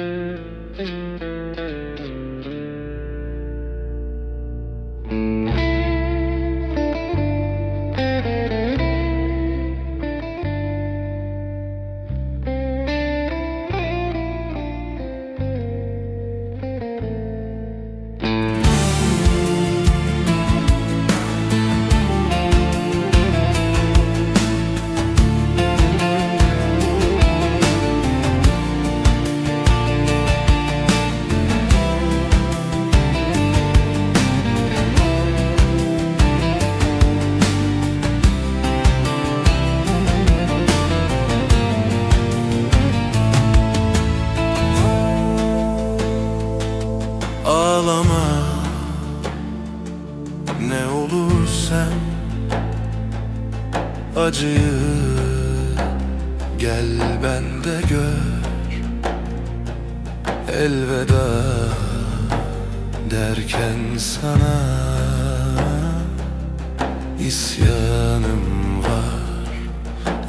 Música ağlama. Ne olur sen acıyı Gel bende gör. Elveda derken sana İsyanım var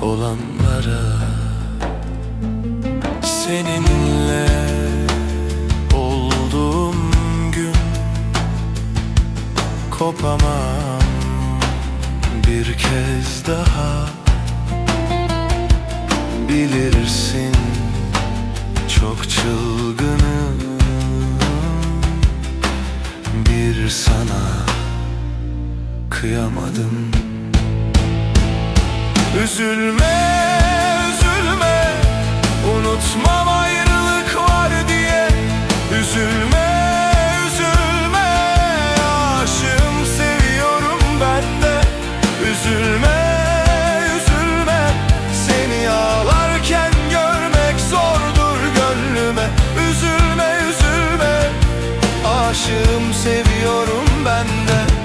olanlara. Kopamam bir kez daha Bilirsin çok çılgınım. Bir sana kıyamadım. Üzülme, üzülme Unutmam Aşığım seviyorum ben de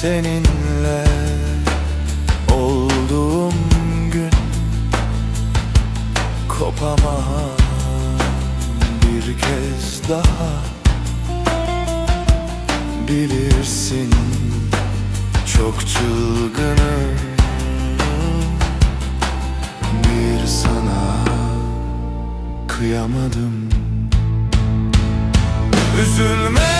seninle olduğum gün kopamam bir kez daha. Bilirsin çok çılgınım. Bir sana kıyamadım. Üzülme.